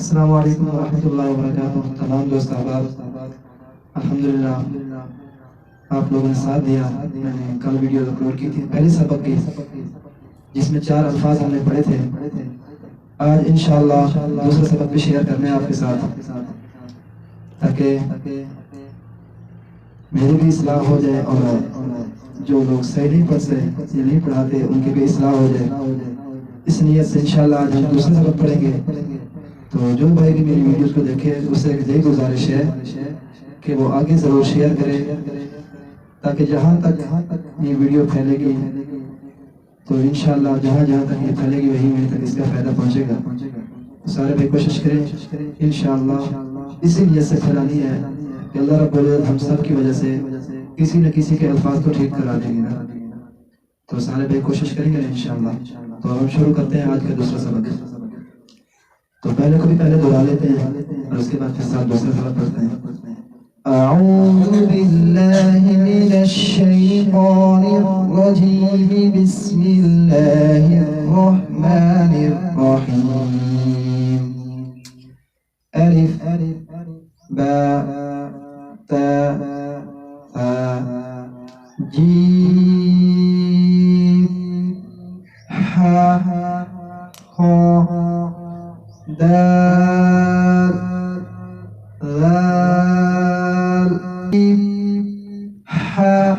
السلام علیکم ورحمۃ اللہ وبرکاتہ۔ تمام دوست احباب الحمدللہ، آپ لوگوں نے ساتھ دیا۔ میں نے کل ویڈیو اپلوڈ کی تھی، پہلے سبق کی، جس میں چار الفاظ ہم نے پڑھے تھے۔ آج انشاءاللہ دوسرا سبق بھی شیئر کرنے ہیں آپ کے ساتھ، تاکہ میری بھی اصلاح ہو جائے اور جو لوگ صحیح نہیں پڑھ سکتے یا نہیں پڑھاتے، ان کی بھی اصلاح ہو جائے۔ اس نیت سے انشاءاللہ آج ہم دوسرا سبق پڑھیں گے۔ تو جو بھائی بھی میری ویڈیوز کو دیکھے اس سے یہی گزارش ہے کہ وہ آگے ضرور شیئر کرے تاکہ جہاں تک یہ ویڈیو پھیلے گی، تو انشاءاللہ جہاں جہاں تک یہ پھیلے گی، وہی میرے تک اس کا فائدہ پہنچے گا۔ سارے بھائی کوشش کریں، انشاءاللہ اسی نیت سے پھیلانی ہے کہ اللہ رب العزت ہم سب کی وجہ سے کسی نہ کسی کے الفاظ کو ٹھیک کرا دیں گے نا۔ تو سارے بھائی کوشش کریں گے انشاءاللہ۔ تو ہم شروع کرتے ہیں آج کا دوسرا سبق۔ تو پہلے کو بھی پہلے دہرا لیتے ہیں اور اس کے بعد پھر ساتھ دوسرا سبق پڑھتے ہیں۔ أعوذ بالله من الشيطان الرجيم. بسم الله الرحمن الرحيم. ألف باء تاء ثاء جيم. حاء خاء دال ذال حاء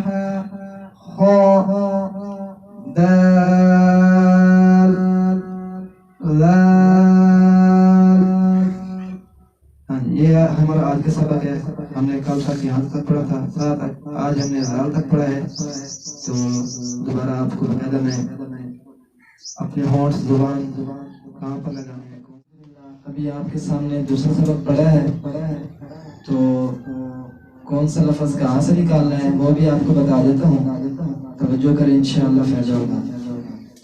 خاء دال ذال ہاں جی، یہ ہمارا آج کا سبق ہے۔ ہم نے کل تک یہاں تک پڑھا تھا ساتھ آج ہم نے زال تک پڑھا ہے۔ تو دوبارہ آپ کو باقاعدہ میں اپنے ہونٹ زبان کہاں پر لگانے ہیں ابھی آپ کے سامنے دوسرا سبق پڑھا ہے، تو کون سا لفظ کہاں سے نکالنا ہے وہ بھی آپ کو بتا دیتا ہوں۔ توجہ کریں، انشاءاللہ فائدہ ہوگا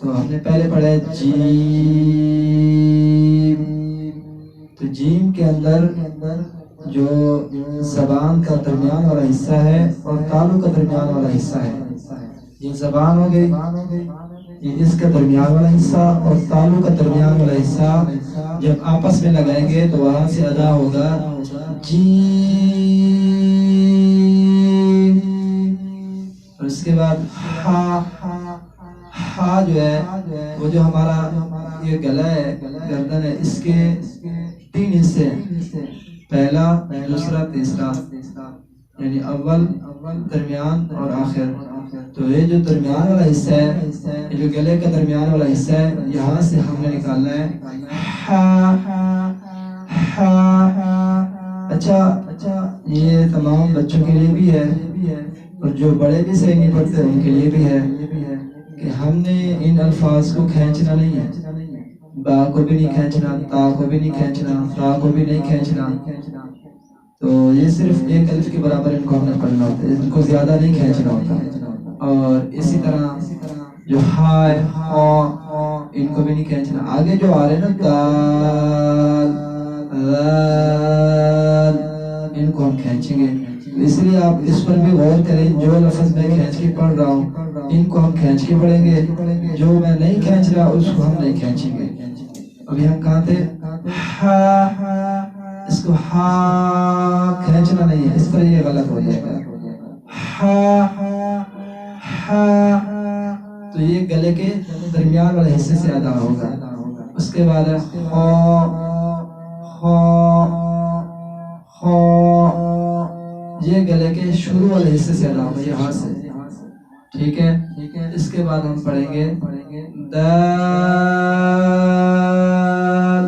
تو ہم نے پہلے پڑھا ہے جیم۔ تو جیم کے اندر جو زبان کا درمیان والا حصہ ہے اور تالو کا درمیان والا حصہ ہے۔ یہ زبان ہو گئی؟ یہ اس کا درمیان والا حصہ اور تالو کا درمیان والا حصہ جب آپس میں لگائیں گے تو وہاں سے ادا ہوگا جیم۔ اور اس کے بعد ہا ہا جو ہے، وہ جو ہمارا یہ گلا ہے، گردن ہے، اس کے تین حصے ہیں۔ پہلا، دوسرا، تیسرا یعنی اول، درمیان اور آخر۔ تو یہ جو درمیان والا حصہ ہے، یہ جو گلے کا درمیان والا حصہ ہے، یہاں سے ہم نے نکالنا ہے۔ ہا ہا اچھا یہ تمام بچوں کے لیے بھی ہے۔ اور جو بڑے بھی صحیح نہیں پڑھتے، ان کے لیے بھی ہے۔ کہ ہم نے ان الفاظ کو کھینچنا نہیں ہے۔ با کو بھی نہیں کھینچنا، تا کو بھی نہیں کھینچنا را کو بھی نہیں کھینچنا۔ تو یہ صرف ایک الف کے برابر ان کو ہم نے پڑھنا ہوتا ہے۔ ان کو زیادہ نہیں کھینچنا ہوتا۔ اور اسی طرح جو ہائے ہاں ان کو بھی نہیں کھینچنا آگے جو آ رہے ہیں نا، دال ان کو ہم کھینچیں گے۔ اس لیے آپ اس پر بھی غور کریں، جو لفظ میں کھینچ کے پڑھ رہا ہوں، ان کو ہم کھینچ کے پڑھیں گے۔ جو میں نہیں کھینچ رہا، اس کو ہم نہیں کھینچیں گے۔ ابھی ہم کہاں تھے؟ ہا، اس کو ہا، کھینچنا نہیں ہے۔ اس طرح یہ غلط ہو جائے گا۔ ہا ہا تو یہ گلے کے درمیان والے حصے سے ادا ہوگا۔ اس کے بعد ہے خو۔ خو۔ خو۔ یہ گلے کے شروع والے حصے سے ادا ہوگا یہاں سے۔ ٹھیک ہے؟ اس کے بعد ہم پڑھیں گے۔ دال۔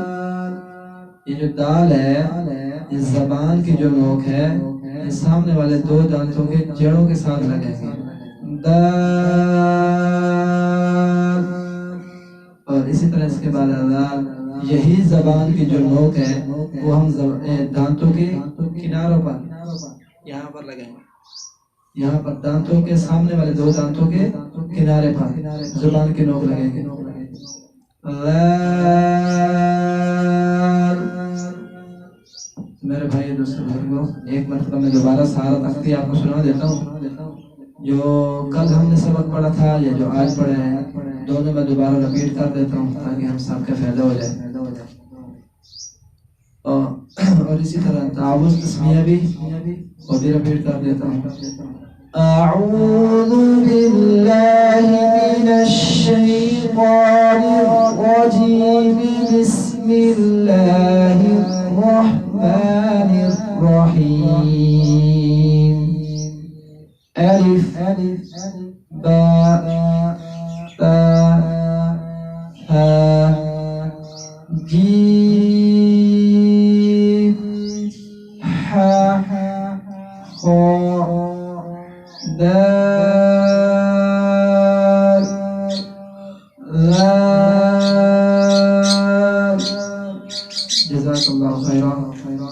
یہ جو دال ہے، یہ زبان کی جو نوک ہے سامنے والے دو دانتوں کے جڑوں کے ساتھ لگیں گے۔ اور اسی طرح اس کے بعد دال یہی زبان کی جو نوک ہے وہ ہم دانتوں کے کناروں پر، یہاں پر لگائیں۔ گے یہاں پر دانتوں کے سامنے والے دو دانتوں کے کنارے پر، زبان کی نوک لگیں گے۔ میرے بھائی دوستوں ایک مرتبہ میں دوبارہ سارا تختی آپ کو سنا دیتا ہوں۔ جو کل ہم نے سبق پڑھا تھا یا جو آج پڑھے ہیں، دونوں میں دوبارہ رپیٹ کر دیتا ہوں تاکہ ہم سب کا فائدہ ہو جائے۔ اور اسی طرح تعاوض تسمیہ بھی وہ بھی رپیٹ کر دیتا ہوں۔ أعوذ بالله من الشيطان الرجيم بسم الله جيم حا خاء دال لام جزاك الله خيرا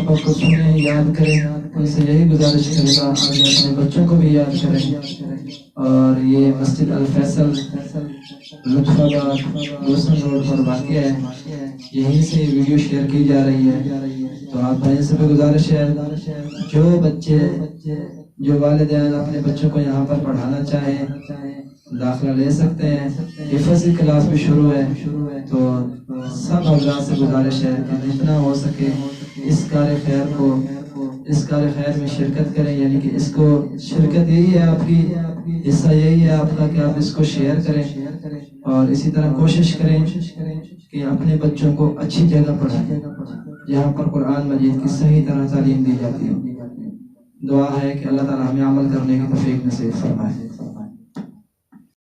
کو سنیں یاد کریں ان سے یہی گزارش کروں گا آگے اپنے بچوں کو بھی یاد کریں اور یہ مسجد الفیصل لطف آباد روشن روڈ پر واقع ہے۔ یہیں سے یہ ویڈیو شیئر کی جا رہی ہے۔ تو آپ بھائی سے بھی گزارش ہے، جو بچے، جو والدین اپنے بچوں کو یہاں پر پڑھانا چاہیں، داخلہ لے سکتے ہیں۔ حفظ کی کلاس بھی شروع ہے۔ تو سب حضرات سے گزارش ہے کہ جتنا ہو سکے۔ اس کار خیر کو اس کار خیر میں شرکت کریں یعنی کہ اس کو شرکت یہی ہے آپ کی، حصہ یہی ہے آپ کا کہ آپ اس کو شیئر کریں۔ اور اسی طرح کوشش کریں کہ اپنے بچوں کو اچھی جگہ پڑھائیں، جہاں پر قرآن مجید کی صحیح طرح تعلیم دی جاتی ہے دعا ہے کہ اللہ تعالیٰ ہمیں عمل کرنے کی توفیق نصیب فرمائے۔